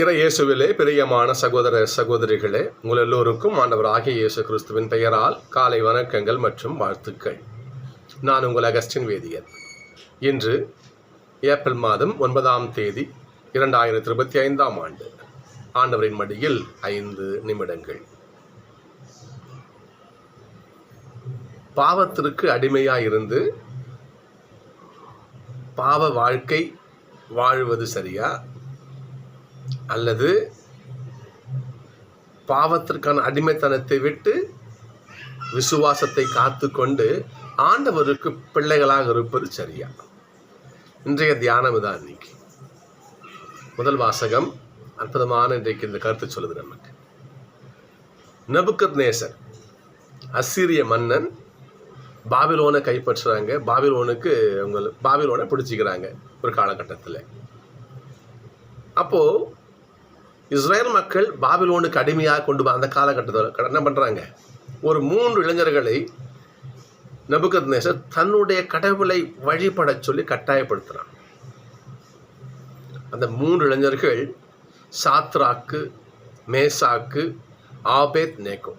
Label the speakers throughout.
Speaker 1: இறை இயேசுவிலே பிரியமான சகோதர சகோதரிகளே உங்கள் எல்லோருக்கும் ஆண்டவராகிய இயேசு கிறிஸ்துவின் பெயரால் காலை வணக்கங்கள் மற்றும் வாழ்த்துக்கள். நான் உங்கள் அகஸ்டின் வேதியன். இன்று ஏப்ரல் மாதம் ஒன்பதாம் தேதி இரண்டாயிரத்தி இருபத்தி ஐந்தாம் ஆண்டு. ஆண்டவரின் மடியில் ஐந்து நிமிடங்கள். பாவத்திற்கு அடிமையாயிருந்து பாவ வாழ்க்கை வாழ்வது சரியா? அல்லது பாவத்திற்கான அடிமைத்தனத்தை விட்டு விசுவாசத்தை காத்துக்கொண்டு ஆண்டவருக்கு பிள்ளைகளாக இருப்பது சரியா? இன்றைய தியானம் இதான் இன்னைக்கு. முதல் வாசகம் அற்புதமான இன்றைக்கு இந்த கருத்து சொல்லுது நமக்கு. நபுக்கத் நேசர் அசிரிய மன்னன் பாபிலோனை கைப்பற்றுறாங்க. பாபிலோனுக்கு அவங்க பாபிலோனை பிடிச்சிக்கிறாங்க ஒரு காலகட்டத்தில். அப்போது இஸ்ரேல் மக்கள் பாபிலோனுக்கு அடிமையாக கொண்டு அந்த காலகட்டத்தில் என்ன பண்ணுறாங்க ஒரு மூன்று இளைஞர்களை நபுகத் நேசர் தன்னுடைய கடவுளை வழிபடச் சொல்லி கட்டாயப்படுத்துகிறான் அந்த மூன்று இளைஞர்கள் சாத்ராக்கு மேசாக்கு ஆபேத் நேக்கோ.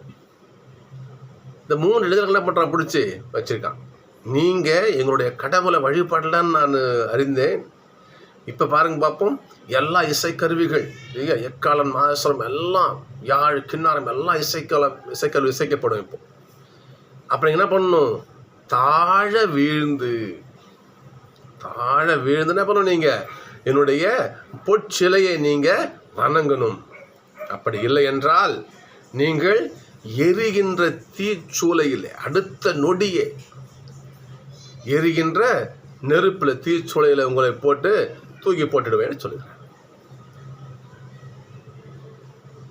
Speaker 1: இந்த மூணு இளைஞர்கள் என்ன பண்ணுறான் பிடிச்சி வச்சுருக்கான் நீங்கள் எங்களுடைய கடவுளை வழிபடலன்னு நான் அறிந்தேன். இப்போ பாருங்க பார்ப்போம் எல்லா இசைக்கருவிகள் இல்லையா? எக்காலம் நாதஸ்வரம் எல்லாம் யாழ் கிண்ணாரம் எல்லாம் இசைக்காலம் இசைக்கருவி இசைக்கப்படும் இப்போ. அப்புறம் என்ன பண்ணணும்? தாழ வீழ்ந்து தாழ வீழ்ந்து என்ன பண்ணணும் நீங்கள் என்னுடைய பொற்சிலையை நீங்கள் வணங்கணும். அப்படி இல்லை என்றால் நீங்கள் எரிகின்ற தீச்சூளையில் அடுத்த நொடியே எரிகின்ற நெருப்பில் தீச்சூளையில் உங்களை போட்டு தூக்கி போட்டுடுவேன்னு சொல்லுகிறேன்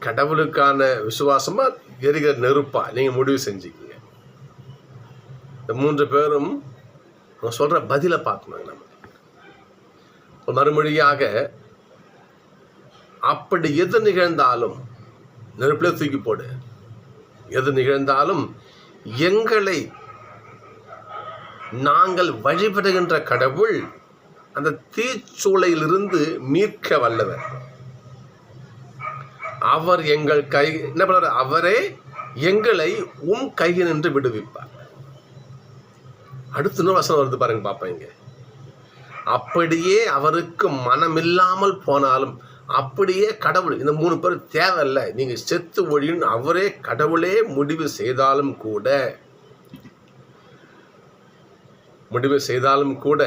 Speaker 1: கடவுளுக்கான விசுவாசமா எரிகிற நெருப்பா? நீங்கள் முடிவு செஞ்சுக்கிங்க. இந்த மூன்று பேரும் நான் சொல்கிற பதிலை பார்க்கணும் நம்ம. மறுமொழியாக அப்படி எது நிகழ்ந்தாலும் நெருப்பில் தூக்கி போடு. எது நிகழ்ந்தாலும் எங்களை நாங்கள் வழிபடுகின்ற கடவுள் அந்த தீச்சூளையிலிருந்து மீட்க வல்லவர். அவர் எங்கள் கை என்ன பண்ணுறார் அவரே எங்களை உம் கையில் நின்று விடுவிப்பார். அடுத்த இன்னொரு வசனம் வருது பாருங்க பாப்பா அப்படியே அவருக்கு மனமில்லாமல் போனாலும் அப்படியே கடவுள் இந்த மூணு பேர் தேவையில்லை நீங்க செத்து ஒழியும் அவரே கடவுளே முடிவு செய்தாலும் கூட முடிவு செய்தாலும் கூட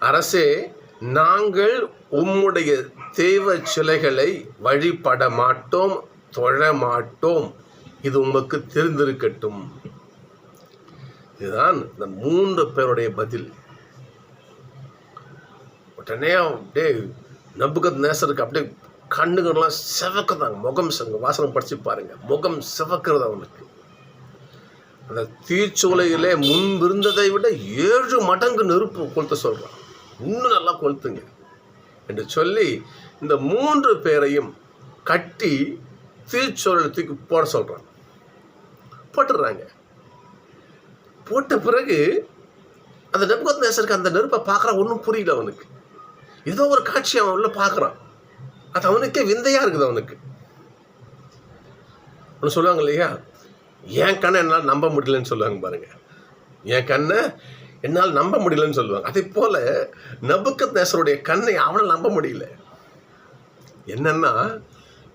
Speaker 1: அரசே நாங்கள் உம்முடைய தெய்வ சிலைகளை வழிபட மாட்டோம் தொழ மாட்டோம். இது உமக்கு தெரிந்திருக்கட்டும். இதுதான் இந்த மூன்று பேருடைய பதில். உடனே அப்படியே நபுகத் நேசருக்கு அப்படியே கண்ணுகள்லாம் சிவக்குதாங்க. முகம் சங்க வாசனம் படிச்சு பாருங்க. முகம் சிவக்கிறது அவனுக்கு. அந்த தீச்சூளையிலே முன்பிருந்ததை விட ஏழு மடங்கு நெருப்பு கொடுத்து சொல்கிறான் இன்னும் நல்லா கொளுத்துங்க. என்று சொல்லி இந்த மூன்று பேரையும் கட்டி தீச்சூழலை தூக்கி போட சொல்கிறான் போட்டுடுறாங்க. போட்ட பிறகு அந்த நெபுகத் நேசருக்கு அந்த நெருப்பை பார்க்குறான் ஒன்றும் புரியல அவனுக்கு. ஏதோ ஒரு காட்சி அவன் உள்ள பார்க்குறான். அது அவனுக்கே விந்தையாக இருக்குது அவனுக்கு. ஒன்று சொல்லுவாங்க இல்லையா? என் கண்ணை என்னால் நம்ப முடியலன்னு சொல்லுவாங்க பாருங்க. என் கண்ணை என்னால் நம்ப முடியலன்னு சொல்லுவாங்க. அதே போல நபுக்கத் நேசருடைய கண்ணை அவனால் நம்ப முடியல. என்னன்னா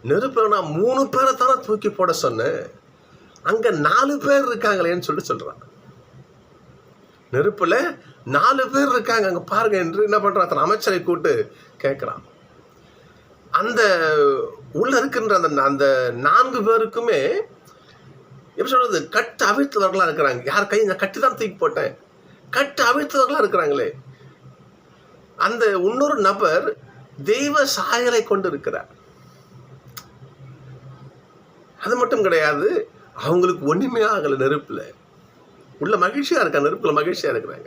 Speaker 1: நெருப்பில் நான் மூணு பேரை தானே தூக்கி போட சொன்னேன். அங்கே நாலு பேர் இருக்காங்களேன்னு சொல்லிட்டு சொல்கிறான் நெருப்பில் நாலு பேர் இருக்காங்க. அங்கே பாருங்க என்று என்ன பண்ணுறான் தன் அமைச்சரை கூட்டு கேட்குறான் அந்த உள்ள இருக்கின்ற அந்த அந்த நான்கு பேருக்குமே எப்படி சொல்றது கட்டு அவிழ்த்தவர்களாக இருக்கிறாங்க. யார் கை நான் கட்டி தான் தூக்கி போட்டேன். கட்டு அவிழ்த்தவர்களாக இருக்கிறாங்களே. அந்த இன்னொரு நபர் தெய்வ சாயலை கொண்டு இருக்கிறார் அது மட்டும் கிடையாது அவங்களுக்கு ஒன்றுமே ஆகலை நெருப்பில் உள்ள மகிழ்ச்சியாக இருக்கா? நெருப்பில் மகிழ்ச்சியாக இருக்கிறாங்க.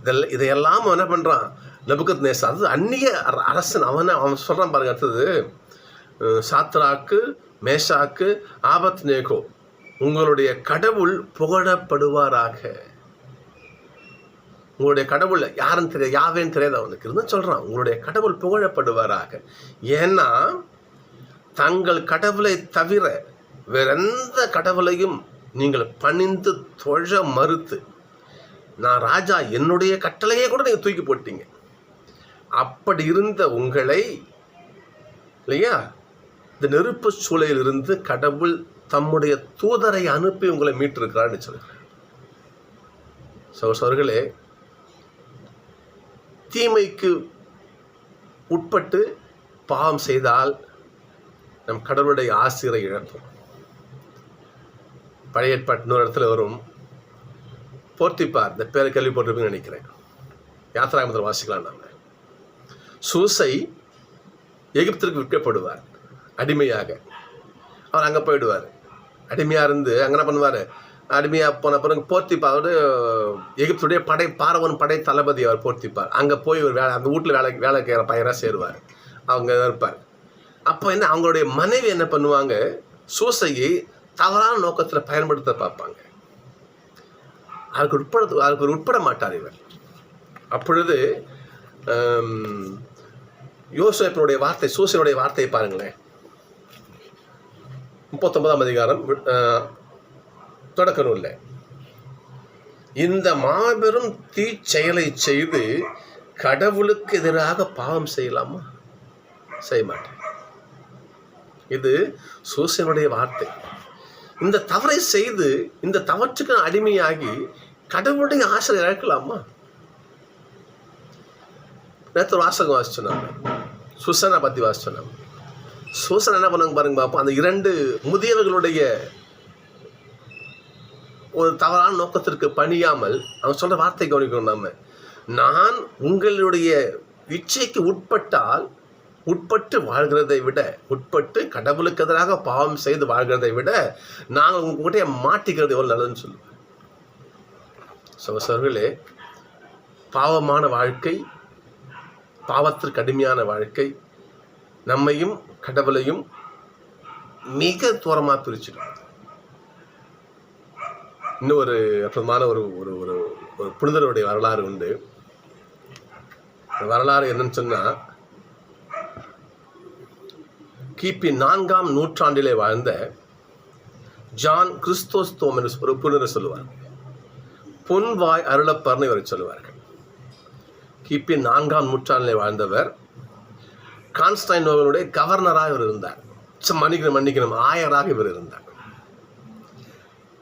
Speaker 1: இதெல்லாம் இதையெல்லாம் என்ன பண்ணுறான் நபுக்கத் நேச அது அந்நிய அர- அரசன் அவன் அவன் சொல்கிறான் பாருங்க அடுத்தது. சாத்ராக்கு மேஷாக்கு ஆபத் நேகோ உங்களுடைய கடவுள் புகழப்படுவாராக. உங்களுடைய கடவுள் யாருன்னு தெரியாது யாவேன்னு தெரியாது அவனுக்கு இருந்து சொல்கிறான் உங்களுடைய கடவுள் புகழப்படுவாராக. ஏன்னா தங்கள் கடவுளை தவிர வேற எந்த கடவுளையும் நீங்கள் பணிந்து தொழ மறுத்து நான் ராஜா என்னுடைய கட்டளையே கூட நீங்கள் தூக்கி போட்டீங்க. அப்படி இருந்த உங்களை இல்லையா? இந்த நெருப்பு சூளையிலிருந்து கடவுள் தம்முடைய தூதரை அனுப்பி உங்களை மீட்டிருக்கிறான்னு சோ சோர்களே தீமைக்கு உட்பட்டு பாவம் செய்தால் நம் கடவுளுடைய ஆசிரியரை இழப்போம் பழைய ஏற்பாட்டு இன்னொரு இடத்துல வரும். போர்த்திப்பார் இந்த பேரை கேள்விப்பட்டிருப்பீங்கன்னு நினைக்கிறேன். யாத்திராமத்தில் வாசிக்கலாம் நாங்கள் சூசை எகிப்திற்கு விற்கப்படுவார் அடிமையாக. அவர் அங்கே போயிடுவார். அடிமையாக இருந்து அங்கே என்ன பண்ணுவார்? அடிமையாக போன பிறகு போர்த்திப்பார் எகிப்துடைய படை பாரவன் படை தளபதி அவர் போர்த்திப்பார் அங்கே போய் ஒரு வேலை அந்த வீட்டில் வேலை வேலை கேட்குற பையனாக சேருவார். அவங்க இருப்பார். அப்போ என்ன அவங்களுடைய மனைவி என்ன பண்ணுவாங்க சூசையை தவறான நோக்கத்தில் பயன்படுத்த பார்ப்பாங்க. அதுக்கு உட்பட அதுக்கு ஒரு உட்பட மாட்டார் இவர். அப்பொழுது ஆம், வார்த்தை சூசனுடைய வார்த்தையை பாருங்களேன். முப்பத்தொன்பதாம் அதிகாரம் தொடக்க நூல்ல இந்த மாபெரும் தீச்செயலை செய்து கடவுளுக்கு எதிராக பாவம் செய்யலாமா? செய்ய மாட்டேன் இது சூசனுடைய வார்த்தை. இந்த தவறை செய்து இந்த தவற்றுக்கு அடிமையாகி கடவுளுடைய ஆசிரியர் இழக்கலாமா? நேற்று வாசகம் வாசிச்சோம் சுசனை பற்றி வாசிச்சோம் நம்ம சூசன் என்ன பண்ணுவாங்க பாருங்க பார்ப்போம் அந்த இரண்டு முதியவர்களுடைய ஒரு தவறான நோக்கத்திற்கு பணியாமல் அவன் சொல்கிற வார்த்தை கவனிக்கணும் நம்ம நான் உங்களுடைய இச்சைக்கு உட்பட்டால் உட்பட்டு வாழ்கிறதை விட உட்பட்டு கடவுளுக்கு எதிராக பாவம் செய்து வாழ்கிறதை விட நாங்கள் உங்ககிட்ட மாட்டிக்கிறது எவ்வளோ நல்லதுன்னு சொல்லுவேன். சகோசர்களே பாவமான வாழ்க்கை பாவத்திற்கு அடிமையான வாழ்க்கை நம்மையும் கடவுளையும் மிக தூரமாக பிரிச்சிடும். இன்னும் ஒரு அற்புதமான ஒரு ஒரு ஒரு ஒரு புனிதருடைய வரலாறு உண்டு. வரலாறு என்னன்னு சொன்னால் கிபி நான்காம் நூற்றாண்டிலே வாழ்ந்த ஜான் கிறிஸ்தோஸ்தோம் என்று ஒரு புனிதர் சொல்லுவார். பொன்வாய் அருளப்பர்னு இவரை சொல்லுவார்கள். கிபி நான்காம் நூற்றாண்டிலே வாழ்ந்தவர் கான்ஸ்டைனோவனுடைய கவர்னராக இவர் இருந்தார். மன்னிக்கணும் மன்னிக்கணும் ஆயராக இவர் இருந்தார்.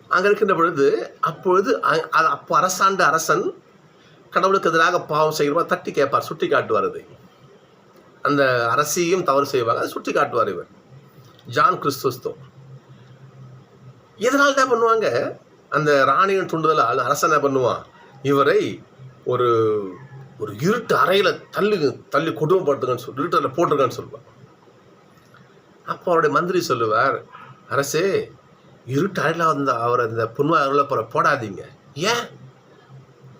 Speaker 1: அங்கே இருக்கின்ற பொழுது அப்பொழுது அ- அப்போ அரசாண்ட அரசன் கடவுளுக்கு எதிராக பாவம் செய்கிறவா தட்டி கேட்பார் சுட்டி காட்டுவார் அதை. அந்த அரசியும் தவறு செய்வாங்க அதை சுட்டி காட்டுவார் இவர். ஜான் கிறிஸ்துஸ்தோ. எதனால் தான் பண்ணுவாங்க? அந்த ராணியின் தூண்டுதலால் அரசன் என்ன பண்ணுவான் இவரை ஒரு ஒரு இருட்டு அறையில் தள்ளி தள்ளி கொடுமைப்படுத்துங்கன்னு சொல்லி இருட்டில் போட்டிருக்கேன்னு போட்டிருக்கான்னு சொல்லுவான் அப்போ அவருடைய மந்திரி சொல்லுவார் அரசே இருட்டு அறையில் வந்து அவரை இந்த புன்வா அருளை போகிற போடாதீங்க. ஏன்?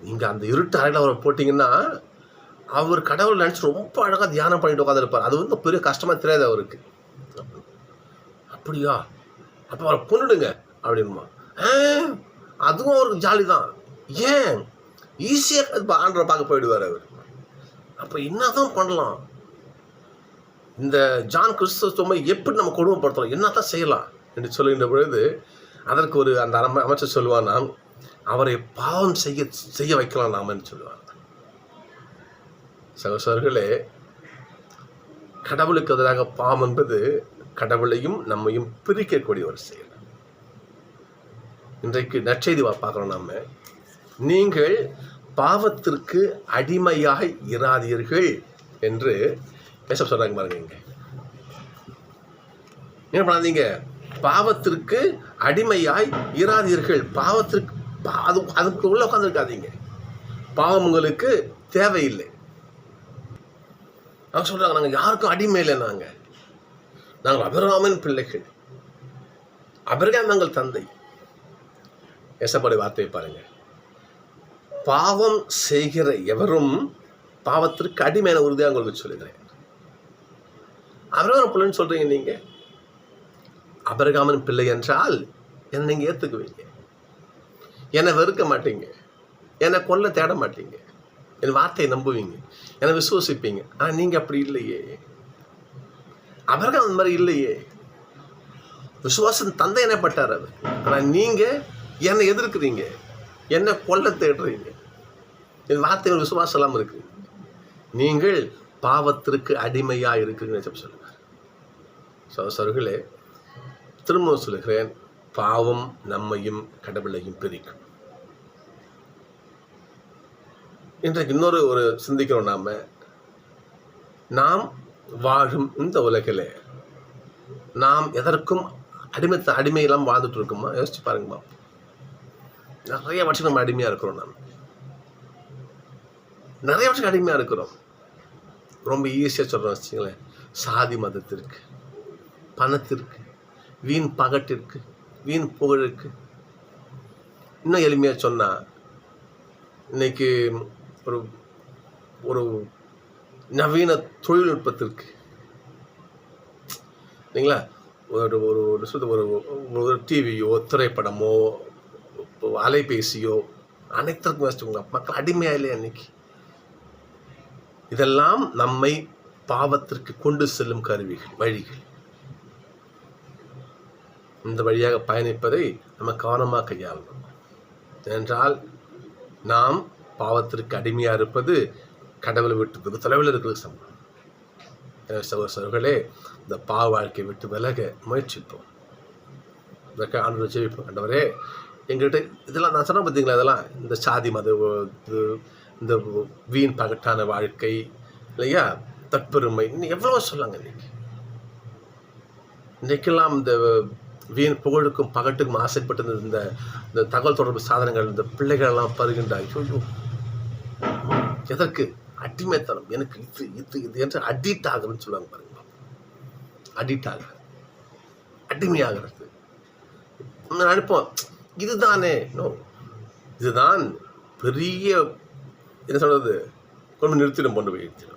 Speaker 1: நீங்கள் அந்த இருட்டு அறையில் அவரை போட்டிங்கன்னா அவர் கடவுள் நினச்சி ரொம்ப அழகாக தியானம் பண்ணிட்டு உட்காந்துருப்பார் அது வந்து பெரிய கஷ்டமாக தெரியாது அவருக்கு. அப்படியா? அப்போ அவரை கொண்டுடுங்க அப்படின்மா ஆ அதுவும் அவருக்கு ஜாலி தான் ஏன் ஈஸியாக ஆண்டரை பார்க்க போயிடுவார் அவர். அப்போ என்னதான் பண்ணலாம்? இந்த ஜான் கிறிஸ்துவ எப்படி நம்ம கொடுமைப்படுத்தலாம்? என்னதான் செய்யலாம்? என்று சொல்லுகின்ற பொழுது அதற்கு ஒரு அந்த அம- அமைச்சர் சொல்லுவான் நான் அவரை பாவம் செய்ய செய்ய வைக்கலாம் நாம் என்று சொல்லுவார். சகோசர்களே கடவுளுக்கு எதிராக பாவம் என்பது கடவுளையும் நம்மையும் பிரிக்கக்கூடிய ஒரு செயல். இன்றைக்கு நற்செய்தி பார்க்குறோம் நாம. நீங்கள் பாவத்திற்கு அடிமையாக இராதீர்கள் என்று பேச சொல்றாங்க பாருங்க இங்கே. என்ன பண்ணாதீங்க? பாவத்திற்கு அடிமையாய் இராதீர்கள். பாவத்திற்கு பா- அது அதுக்கு உள்ள உட்காந்துருக்காதீங்க பாவம் உங்களுக்கு தேவையில்லை. அவங்க சொல்றாங்க நாங்கள் யாருக்கும் அடிமை இல்லை நாங்கள் நாங்கள் அபிராமன் பிள்ளைகள். அபிரகாம் நாங்கள் தந்தை. எசப்படி வார்த்தையை பாருங்க. பாவம் செய்கிற எவரும் பாவத்திற்கு அடிமையான உறுதியாக உங்களுக்கு சொல்லிடுறேன் அபிரகாம் பிள்ளைன்னு சொல்றீங்க நீங்க. அபரகாமன் பிள்ளை என்றால் என்னை நீங்கள் ஏற்றுக்குவீங்க என்னை வெறுக்க மாட்டீங்க. என்னை கொல்ல தேட மாட்டீங்க. என் வார்த்தையை நம்புவீங்க. என்னை விசுவசிப்பீங்க. ஆனால் நீங்கள் அப்படி இல்லையே. அபரகாமன் அந்த மாதிரி இல்லையே. விசுவாசம் தந்தை எனப்பட்டார் அவர். ஆனால் நீங்கள் என்னை எதிர்க்கிறீங்க. என்னை கொல்ல தேடுறீங்க. என் வார்த்தைகள் விசுவாசம் இல்லாமல் இருக்கிறீங்க. நீங்கள் பாவத்திற்கு அடிமையாக இருக்கிறீங்கன்னு சொல்லுங்க சகோதரர்களே திரும்ப சொல்லுகிறேன் பாவம் நம்மையும் கடவுளையும் பிரிக்கும். இன்றைக்கு இன்னொரு ஒரு சிந்திக்கிறோம் நாம். நாம் வாழும் இந்த உலகிலே நாம் எதற்கும் அடிமை அடிமையெல்லாம் வாழ்ந்துட்டு இருக்கோமா? யோசிச்சு பாருங்கம்மா. நிறைய வருஷம் நம்ம அடிமையாக இருக்கிறோம் நாம். நிறைய வருஷம் அடிமையாக இருக்கிறோம். ரொம்ப ஈஸியாக சொல்கிறோம் வச்சுங்களேன் சாதி மதத்திற்கு பணத்திற்கு வீண் பகட்டிற்கு வீண் புகழுக்கு இன்னும் எளிமையாக சொன்னால் இன்னைக்கு ஒரு ஒரு நவீன தொழில்நுட்பத்திற்கு. இல்லைங்களா? ஒரு ஒரு ஒரு சொல்றது ஒரு ஒரு டிவியோ திரைப்படமோ அலைபேசியோ அனைத்திற்கும் வச்சுக்கோங்க மக்கள் அடிமையாக இல்லையா இன்னைக்கு? இதெல்லாம் நம்மை பாவத்திற்கு கொண்டு செல்லும் கருவிகள் வழிகள். இந்த வழியாக பயணிப்பதை நம்ம கவனமாக கையாளணும். ஏனென்றால் நாம் பாவத்திற்கு அடிமையாக இருப்பது கடவுளை விட்டு வெகு தொலைவில் இருக்கிறது சமம் எனவே இந்த பாவ வாழ்க்கையை விட்டு விலக முயற்சிப்போம். இதற்கு ஆண்டு ஜெயிப்போம் கண்டவரே எங்கள்கிட்ட இதெல்லாம் நான் சொன்னேன் பார்த்தீங்களா இதெல்லாம் இந்த சாதி மத இது இந்த வீண் பகட்டான வாழ்க்கை இல்லையா? தற்பெருமை இன்னும் எவ்வளோ சொல்லாங்க இன்னைக்கு. இன்றைக்கெல்லாம் இந்த வீண் புகழுக்கும் பகட்டுக்கும் ஆசைப்பட்டு இந்த- இந்த இந்த தகவல் தொடர்பு சாதனங்கள் இந்த பிள்ளைகள் எல்லாம் பருகின்ற ஐயோ. எதற்கு? அடிமைத்தனம். எனக்கு இது இது இது என்று அடிக்ட் ஆகுறதுன்னு சொல்லுவாங்க பாருங்க அடிக்ட் ஆகுறது அடிமையாகிறது. நினைப்போம் இதுதானே? நோ இதுதான் பெரிய என்ன சொல்றது? கொண்டு நிறுத்திடும் கொண்டு போய் நிறுத்திடும்.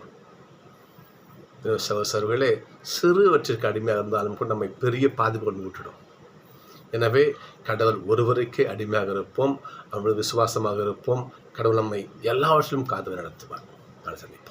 Speaker 1: சகோதரர்களே சிறுவற்றிற்கு அடிமையாக இருந்தாலும் கூட நம்மை பெரிய பாதிப்பு கொண்டு விட்டுடும் எனவே கடவுள் ஒருவருக்கே அடிமையாக இருப்போம் அவரது விசுவாசமாக இருப்போம் கடவுள் நம்மை எல்லாவற்றிலும் காத்து நடத்துவார். நான் சந்திப்போம்.